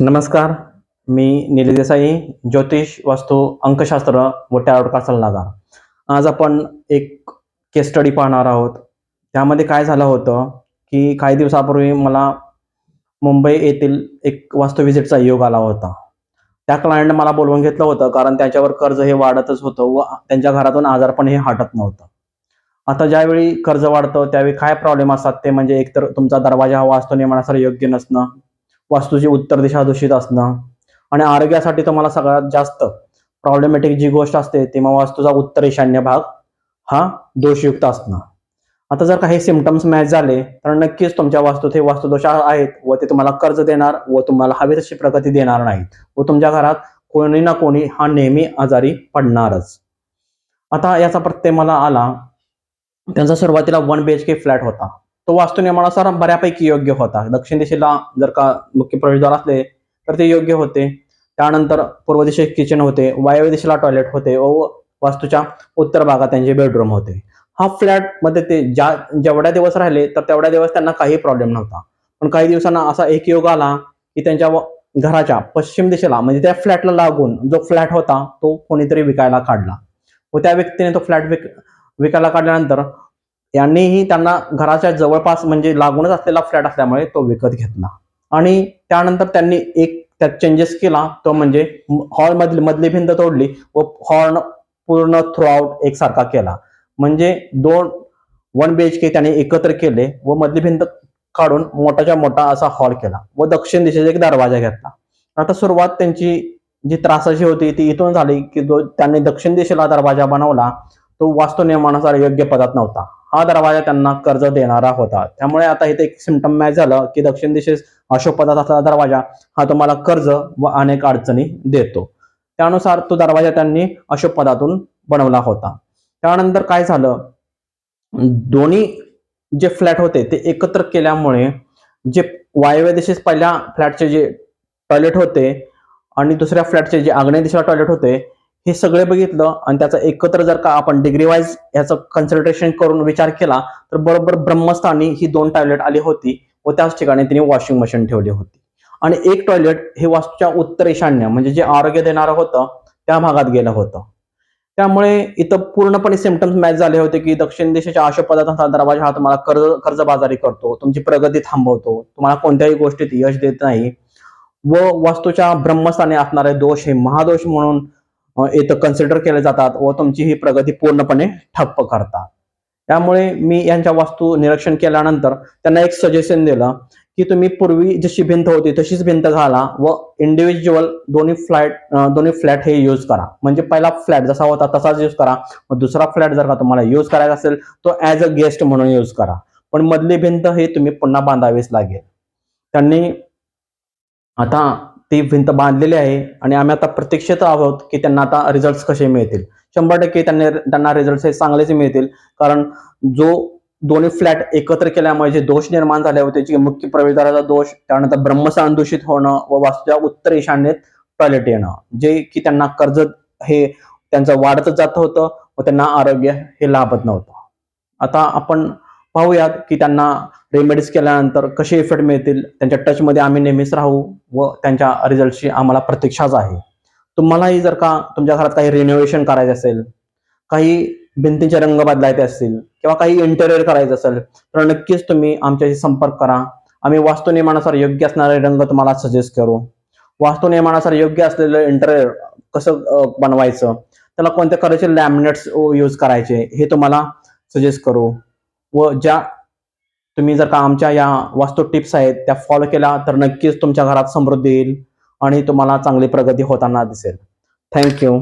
नमस्कार मी नील देसाई ज्योतिष वास्तू अंकशास्त्र व टॅरोट सल्लागार. आज आपण एक केस स्टडी पाहणार आहोत. त्यामध्ये काय झालं होतं की काही दिवसापूर्वी मला मुंबई येथील एक वास्तू व्हिजिटचा योग आला होता. त्या क्लायंटने मला बोलवून घेतलं होतं कारण त्याच्यावर कर्ज हे वाढतच होतं व त्यांच्या घरातून आजारपण हे हटत नव्हतं. आता ज्यावेळी कर्ज वाढतं त्यावेळी काय प्रॉब्लेम असतात ते म्हणजे एकतर तुमचा दरवाजा हा वास्तू नियमानुसार योग्य नसणं वास्तूची उत्तर दिशा दूषित असणं. आणि आरोग्यासाठी तुम्हाला सगळ्यात जास्त प्रॉब्लेमॅटिक जी गोष्ट असते ती मग वास्तूचा उत्तर ईशान्य भाग हा दोषयुक्त असणं. आता जर काही सिमटम्स मॅच झाले तर नक्कीच तुमच्या वास्तूत हे वास्तुदोष आहेत व ते तुम्हाला कर्ज देणार व तुम्हाला हवी तशी प्रगती देणार नाहीत. व तुमच्या घरात कोणी ना कोणी हा नेहमी आजारी पडणारच. आता याचा प्रत्यय मला आला त्यांचा सुरुवातीला one B H K flat होता. तो वास्तू नियमानुसार बऱ्यापैकी योग्य होता. दक्षिण दिशेला जर का मुख्य प्रवेशद्वार असले तर ते योग्य होते. त्यानंतर पूर्व दिशेत किचन होते वायव्य दिशेला टॉयलेट होते व वास्तूच्या उत्तर भागात त्यांचे बेडरूम होते. हा फ्लॅटमध्ये ते ज्या जेवढ्या दिवस राहिले तर तेवढ्या दिवस त्यांना काही प्रॉब्लेम नव्हता. पण काही दिवसांना असा एक योग आला की त्यांच्या घराच्या पश्चिम दिशेला म्हणजे त्या फ्लॅटला लागून जो फ्लॅट होता तो कोणीतरी विकायला काढला. व त्या व्यक्तीने तो फ्लॅट विक विकायला काढल्यानंतर यांनीही त्यांना घराच्या जवळपास म्हणजे लागूनच असलेला फ्लॅट असल्यामुळे तो विकत घेतला. आणि त्यानंतर त्यांनी एक त्यात चेंजेस केला तो म्हणजे हॉल मधली मधली भिंत तोडली व हॉर्न पूर्ण थ्रूआउट एकसारखा केला. म्हणजे दोन वन बी एच के त्याने एकत्र केले व मधली भिंत काढून मोठाच्या मोठा असा हॉल केला व दक्षिण दिशेचा एक दरवाजा घेतला. आता सुरुवात त्यांची जी त्रासाची होती ती इथून झाली की जो त्यांनी दक्षिण दिशेला दरवाजा बनवला तो वास्तू नियमानुसार योग्य पदात नव्हता. हा दरवाजा त्यांना कर्ज देणारा होता त्यामुळे आता इथे एक सिमटम मॅच झालं की दक्षिण दिशेस अशोक पदात असलेला दरवाजा हा तुम्हाला कर्ज व अनेक अडचणी देतो. त्यानुसार तो दरवाजा त्यांनी अशोक पदातून बनवला होता. त्यानंतर काय झालं? दोन्ही जे फ्लॅट होते ते एकत्र केल्यामुळे जे वायव्य दिशेस पहिल्या फ्लॅटचे जे टॉयलेट होते आणि दुसऱ्या फ्लॅटचे जे आग्नेय दिशेला टॉयलेट होते हे सगळे बघितलं आणि त्याचा एकत्र जर का आपण डिग्री वाईज याचं कन्सल्टेशन करून विचार केला तर बरोबर ब्रह्मस्थानी ही दोन टॉयलेट आली होती व त्याच ठिकाणी तिने वॉशिंग मशीन ठेवली होती. आणि एक टॉयलेट हे वास्तूच्या उत्तर ईशान्य म्हणजे जे आरोग्य देणारं होतं त्या भागात गेलं होतं. त्यामुळे इथं पूर्णपणे सिमटम्स मॅच झाले होते की दक्षिण देशाच्या अशा पदार्थांचा दरवाजा हा तुम्हाला कर्ज कर्जबाजारी करतो तुमची प्रगती थांबवतो तुम्हाला कोणत्याही गोष्टीत यश देत नाही. व वास्तूच्या ब्रह्मस्थानी असणारे दोष हे महादोष म्हणून इथं कन्सिडर केले जातात व तुमची ही प्रगती पूर्णपणे ठप्प करतात. त्यामुळे मी यांच्या वास्तू निरीक्षण केल्यानंतर त्यांना एक सजेशन दिलं की तुम्ही पूर्वी जशी भिंत होती तशीच भिंत घाला व इंडिव्हिज्युअल दोन्ही फ्लॅट दोन्ही फ्लॅट हे यूज करा. म्हणजे पहिला फ्लॅट जसा होता तसाच यूज करा. मग दुसरा फ्लॅट जर का तुम्हाला यूज करायचा असेल तो ॲज अ गेस्ट म्हणून यूज करा. पण मधली भिंत हे तुम्ही पुन्हा बांधावीच लागेल. त्यांनी आता ती भिंत बांधलेली आहे आणि आम्ही आता प्रतीक्षेत आहोत की त्यांना आता रिझल्ट कसे मिळतील. शंभर टक्के त्यांनी त्यांना रिझल्ट हे चांगलेच मिळतील. कारण जो दोन्ही फ्लॅट एकत्र केल्यामुळे जे दोष निर्माण झाले होते जे मुख्य प्रवेशद्वाराचा दोष त्यानंतर ब्रह्मस्थान दूषित होणं व वास्तूच्या उत्तर ईशान्येत टॉयलेट येणं. जे की त्यांना कर्ज हे त्यांचं वाढतच जात होतं व त्यांना आरोग्य हे लाभत नव्हतं. आता आपण पाहूयात की त्यांना रेमेडीज केल्यानंतर कसे इफेक्ट मिळतील त्यांच्या टचमध्ये आम्ही नेहमीच राहू व त्यांच्या रिझल्टची आम्हाला प्रतीक्षाच आहे. तुम्हालाही जर का तुमच्या घरात काही रिनोव्हेशन करायचं असेल काही भिंतींचे रंग बदलायचे असतील किंवा काही इंटेरियर करायचं असेल तर नक्कीच तुम्ही आमच्याशी संपर्क करा. आम्ही वास्तुनियमानुसार योग्य असणारे रंग तुम्हाला सजेस्ट करू. वास्तुनियमानुसार योग्य असलेलं इंटेरियर कसं बनवायचं त्याला कोणत्या कलरचे लॅमिनेट्स यूज करायचे हे तुम्हाला सजेस्ट करू. व ज्या तुम्ही जर का आमच्या या वास्तू टिप्स आहेत त्या फॉलो केल्या तर नक्कीच तुमच्या घरात समृद्धी येईल आणि तुम्हाला चांगली प्रगती होताना दिसेल. थँक्यू